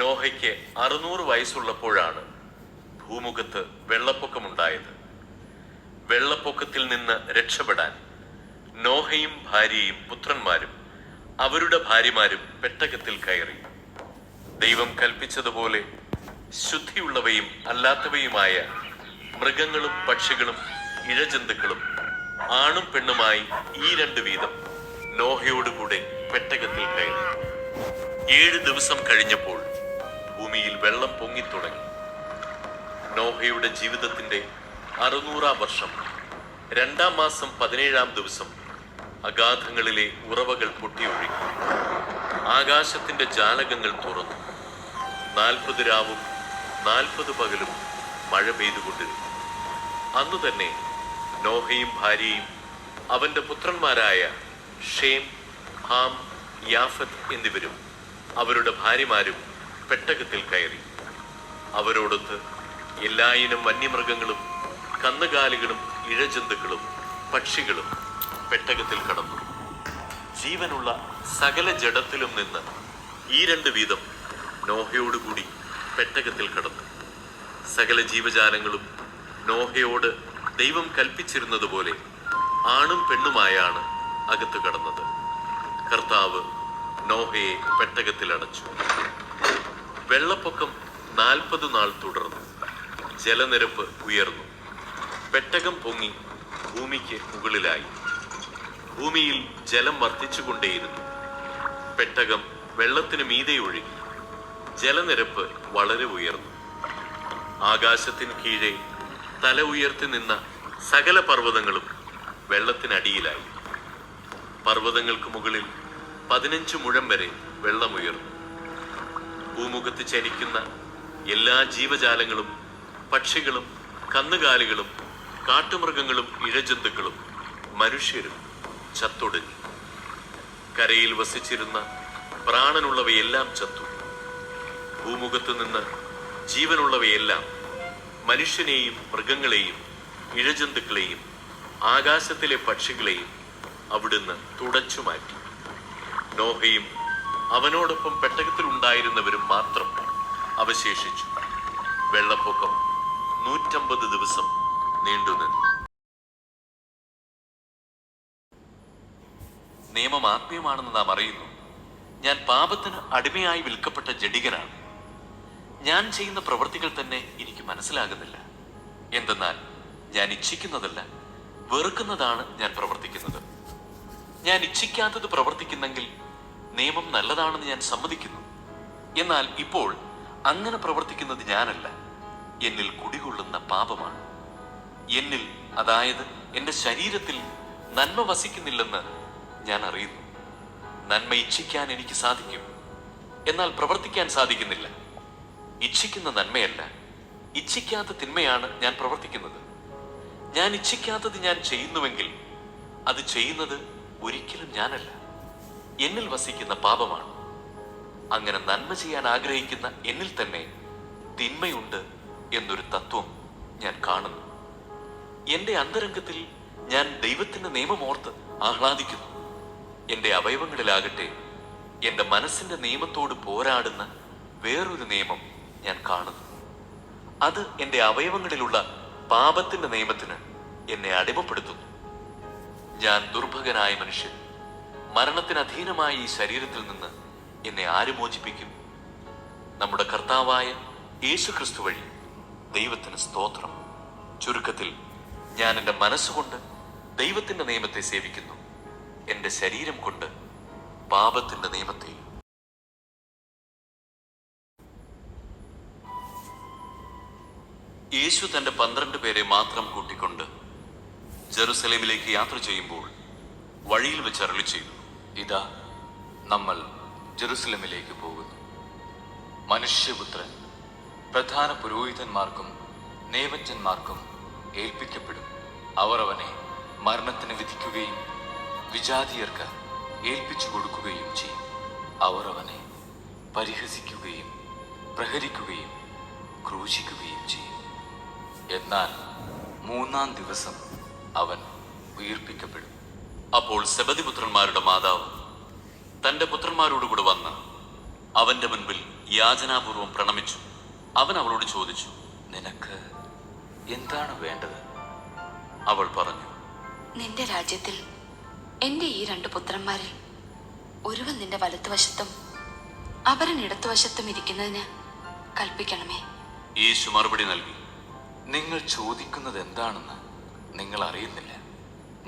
നോഹയ്ക്ക് അറുന്നൂറ് വയസ്സുള്ളപ്പോഴാണ് ഭൂമുഖത്ത് വെള്ളപ്പൊക്കമുണ്ടായത്. വെള്ളപ്പൊക്കത്തിൽ നിന്ന് രക്ഷപ്പെടാൻ നോഹയും ഭാര്യയും പുത്രന്മാരും അവരുടെ ഭാര്യമാരും പെട്ടകത്തിൽ കയറി. ദൈവം കൽപ്പിച്ചതുപോലെ ശുദ്ധിയുള്ളവയും അല്ലാത്തവയുമായ മൃഗങ്ങളും പക്ഷികളും ഇഴജന്തുക്കളും ആണും പെണ്ണുമായി ഈ രണ്ട് വീതം നോഹയോടുകൂടെ പെട്ടകത്തിൽ കയറി. ഏഴ് ദിവസം കഴിഞ്ഞപ്പോൾ ഭൂമിയിൽ വെള്ളം പൊങ്ങിത്തുടങ്ങി നോഹയുടെ ജീവിതത്തിന്റെ അറുന്നൂറാം വർഷം. രണ്ടാം മാസം പതിനേഴാം ദിവസം അഗാധങ്ങളിലെ ഉറവകൾ പൊട്ടിയൊഴുകി. ആകാശത്തിന്റെ ജാലകങ്ങൾ തുറന്നു. നാൽപ്പത് രാവും നാൽപ്പത് പകലും മഴ പെയ്തുകൊണ്ടിരുന്നു. അന്നു തന്നെ നോഹയും ഭാര്യയും അവന്റെ പുത്രന്മാരായ ഷേം ഹാം യാഫത്ത് എന്നിവരും അവരുടെ ഭാര്യമാരും പെട്ടകത്തിൽ കയറി. അവരോടൊത്ത് എല്ലായിനം വന്യമൃഗങ്ങളും കന്നുകാലികളും ഇഴജന്തുക്കളും പക്ഷികളും പെട്ടകത്തിൽ കടന്നു. ജീവനുള്ള സകല ജഡത്തിലും നിന്ന് ഈ രണ്ട് വീതം നോഹയോടുകൂടി പെട്ടകത്തിൽ കടന്നു. സകല ജീവജാലങ്ങളും നോഹയോട് ദൈവം കൽപ്പിച്ചിരുന്നതുപോലെ ആണും പെണ്ണുമായാണ് അകത്തു കടന്നത്. കർത്താവ് നോഹയെ പെട്ടകത്തിൽ അടച്ചു. വെള്ളപ്പൊക്കം നാൽപ്പത് നാൾ തുടർന്നു. ജലനിരപ്പ് ഉയർന്നു. പെട്ടകം പൊങ്ങി ഭൂമിക്ക് മുകളിലായി. ഭൂമിയിൽ ജലം വർദ്ധിച്ചുകൊണ്ടേയിരുന്നു. പെട്ടകം വെള്ളത്തിന് മീതെ ഒഴുകി. ജലനിരപ്പ് വളരെ ഉയർന്നു. ആകാശത്തിന് കീഴെ തല ഉയർത്തി നിന്ന സകല പർവതങ്ങളും വെള്ളത്തിനടിയിലായി. പർവതങ്ങൾക്ക് മുകളിൽ പതിനഞ്ച് മുഴം വരെ വെള്ളമുയർന്നു. ഭൂമുഖത്ത് ചരിക്കുന്ന എല്ലാ ജീവജാലങ്ങളും പക്ഷികളും കന്നുകാലികളും കാട്ടുമൃഗങ്ങളും ഇഴജന്തുക്കളും മനുഷ്യരും ചത്തൊടുങ്ങി. കരയിൽ വസിച്ചിരുന്ന പ്രാണനുള്ളവയെല്ലാം ചത്തു. ഭൂമുഖത്തു നിന്ന് ജീവനുള്ളവയെല്ലാം മനുഷ്യനെയും മൃഗങ്ങളെയും ഇഴജന്തുക്കളെയും ആകാശത്തിലെ പക്ഷികളെയും അവിടുന്ന് തുടച്ചു മാറ്റി. നോഹയും അവനോടൊപ്പം പെട്ടകത്തിൽ ഉണ്ടായിരുന്നവരും മാത്രം അവശേഷിച്ചു. വെള്ളപ്പൊക്കം നൂറ്റമ്പത് ദിവസം നീണ്ടുനിന്നു നിയമം ആത്മീയമാണെന്ന് നാം അറിയുന്നു. ഞാൻ പാപത്തിന് അടിമയായി വിൽക്കപ്പെട്ട ജഡികനാണ്. ഞാൻ ചെയ്യുന്ന പ്രവൃത്തികൾ തന്നെ എനിക്ക് മനസ്സിലാകുന്നില്ല. എന്തെന്നാൽ ഞാൻ ഇച്ഛിക്കുന്നതല്ല വെറുക്കുന്നതാണ് ഞാൻ പ്രവർത്തിക്കുന്നത്. ഞാൻ ഇച്ഛിക്കാത്തത് പ്രവർത്തിക്കുന്നെങ്കിൽ നിയമം നല്ലതാണെന്ന് ഞാൻ സമ്മതിക്കുന്നു. എന്നാൽ ഇപ്പോൾ അങ്ങനെ പ്രവർത്തിക്കുന്നത് ഞാനല്ല. എന്നിൽ കുടികൊള്ളുന്ന പാപമാണ്. എന്നിൽ അതായത് എന്റെ ശരീരത്തിൽ നന്മ വസിക്കുന്നില്ലെന്ന് ഞാൻ അറിയുന്നു. നന്മ ഇച്ഛിക്കാൻ എനിക്ക് സാധിക്കും. എന്നാൽ പ്രവർത്തിക്കാൻ സാധിക്കുന്നില്ല. ഇച്ഛിക്കുന്ന നന്മയല്ല. ഇച്ഛിക്കാത്ത തിന്മയാണ് ഞാൻ പ്രവർത്തിക്കുന്നത്. ഞാൻ ഇച്ഛിക്കാത്തത് ഞാൻ ചെയ്യുന്നുവെങ്കിൽ അത് ചെയ്യുന്നത് ഒരിക്കലും ഞാനല്ല. എന്നിൽ വസിക്കുന്ന പാപമാണ്. അങ്ങനെ നന്മ ചെയ്യാൻ ആഗ്രഹിക്കുന്ന എന്നിൽ തന്നെ തിന്മയുണ്ട് എന്നൊരു തത്വം ഞാൻ കാണുന്നു. എന്റെ അന്തരംഗത്തിൽ ഞാൻ ദൈവത്തിന്റെ നിയമമോർത്ത് ആഹ്ലാദിക്കുന്നു. എന്റെ അവയവങ്ങളിലാകട്ടെ എന്റെ മനസ്സിന്റെ നിയമത്തോട് പോരാടുന്ന വേറൊരു നിയമം ഞാൻ കാണുന്നു. അത് എന്റെ അവയവങ്ങളിലുള്ള പാപത്തിന്റെ നിയമത്തിന് എന്നെ അടിമപ്പെടുത്തുന്നു. ഞാൻ ദുർഭകനായ മനുഷ്യൻ. മരണത്തിന് അധീനമായ ഈ ശരീരത്തിൽ നിന്ന് എന്നെ ആര് മോചിപ്പിക്കും? നമ്മുടെ കർത്താവായ യേശു ക്രിസ്തു വഴി ദൈവത്തിന് സ്തോത്രം. ചുരുക്കത്തിൽ ഞാൻ എന്റെ മനസ്സുകൊണ്ട് ദൈവത്തിന്റെ നിയമത്തെ സേവിക്കുന്നു. എന്റെ ശരീരം കൊണ്ട് പാപത്തിന്റെ നിയമത്തെ. യേശു തന്റെ പന്ത്രണ്ട് പേരെ മാത്രം കൂട്ടിക്കൊണ്ട് ജെറുസലേമിലേക്ക് യാത്ര ചെയ്യുമ്പോൾ വഴിയിൽ വെച്ച് അരളി ചെയ്തു ഇതാ നമ്മൾ ജെറുസലമിലേക്ക് പോകുന്നു. മനുഷ്യപുത്രൻ പ്രധാന പുരോഹിതന്മാർക്കും നേവജ്ഞന്മാർക്കും ഏൽപ്പിക്കപ്പെടും. അവർ അവനെ മരണത്തിന് വിധിക്കുകയും വിജാതിയർക്ക് ഏൽപ്പിച്ചു കൊടുക്കുകയും ചെയ്യും. അവർ അവനെ പരിഹസിക്കുകയും പ്രഹരിക്കുകയും ക്രൂശിക്കുകയും ചെയ്യും. എന്നാൽ മൂന്നാം ദിവസം അവൻ ഉയർപ്പിക്കപ്പെടും. അപ്പോൾ സെബദിപുത്രന്മാരുടെ മാതാവ് തന്റെ പുത്രന്മാരോടുകൂടെ വന്ന് അവന്റെ മുൻപിൽ യാചനാപൂർവം പ്രണമിച്ചു. അവൻ അവളോട് ചോദിച്ചു നിനക്ക് എന്താണ് വേണ്ടത്? അവൾ പറഞ്ഞു നിന്റെ രാജ്യത്തിൽ എന്റെ ഈ രണ്ട് പുത്രന്മാരിൽ ഒരുവൻ നിന്റെ വലത്തുവശത്തും അവരൻ ഇടത്തുവശത്തും ഇരിക്കുന്നതിന് കൽപ്പിക്കണമേ. യേശു മറുപടി നൽകി നിങ്ങൾ ചോദിക്കുന്നത് എന്താണെന്ന് നിങ്ങൾ അറിയുന്നില്ല.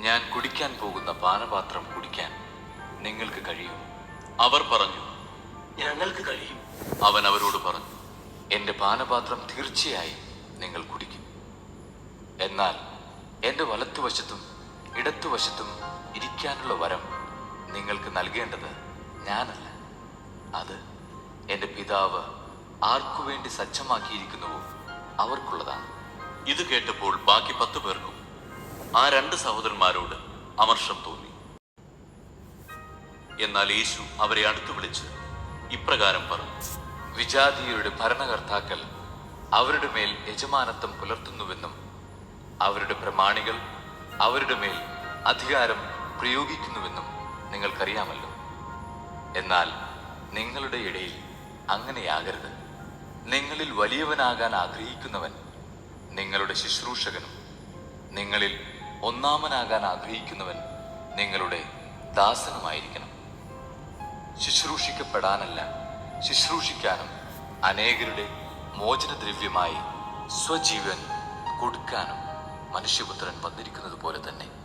ഞാൻ കുടിക്കാൻ പോകുന്ന പാനപാത്രം കുടിക്കാൻ നിങ്ങൾക്ക് കഴിയും. അവർ പറഞ്ഞു ഞങ്ങൾക്ക് കഴിയും. അവൻ അവരോട് പറഞ്ഞു എന്റെ പാനപാത്രം തീർച്ചയായും നിങ്ങൾ കുടിക്കും. എന്നാൽ എന്റെ വലത്തുവശത്തും ഇടത്തുവശത്തും ഇരിക്കാനുള്ള വരം നിങ്ങൾക്ക് നൽകേണ്ടത് ഞാനല്ല. അത് എന്റെ പിതാവ് ആർക്കു വേണ്ടി സജ്ജമാക്കിയിരിക്കുന്നുവോ അവർക്കുള്ളതാണ്. ഇത് കേട്ടപ്പോൾ ബാക്കി പത്തു പേർക്കും ആ രണ്ട് സഹോദരന്മാരോട് അമർഷം തോന്നി. എന്നാൽ യേശു അവരെ അടുത്തു വിളിച്ച് ഇപ്രകാരം പറഞ്ഞു വിജാതീയരുടെ ഭരണകർത്താക്കൾ അവരുടെ മേൽ യജമാനത്വം പുലർത്തുന്നുവെന്നും അവരുടെ പ്രമാണികൾ അവരുടെ മേൽ അധികാരം പ്രയോഗിക്കുന്നുവെന്നും നിങ്ങൾക്കറിയാമല്ലോ. എന്നാൽ നിങ്ങളുടെ ഇടയിൽ അങ്ങനെയാകരുത്. നിങ്ങളിൽ വലിയവനാകാൻ ആഗ്രഹിക്കുന്നവൻ നിങ്ങളുടെ ശുശ്രൂഷകനും നിങ്ങളിൽ ഒന്നാമനാകാൻ ആഗ്രഹിക്കുന്നവൻ നിങ്ങളുടെ ദാസനുമായിരിക്കണം. ശുശ്രൂഷിക്കപ്പെടാനല്ല ശുശ്രൂഷിക്കാനും അനേകരുടെ മോചനദ്രവ്യമായി സ്വജീവൻ കൊടുക്കാനും മനുഷ്യപുത്രൻ വന്നിരിക്കുന്നത് പോലെ തന്നെ.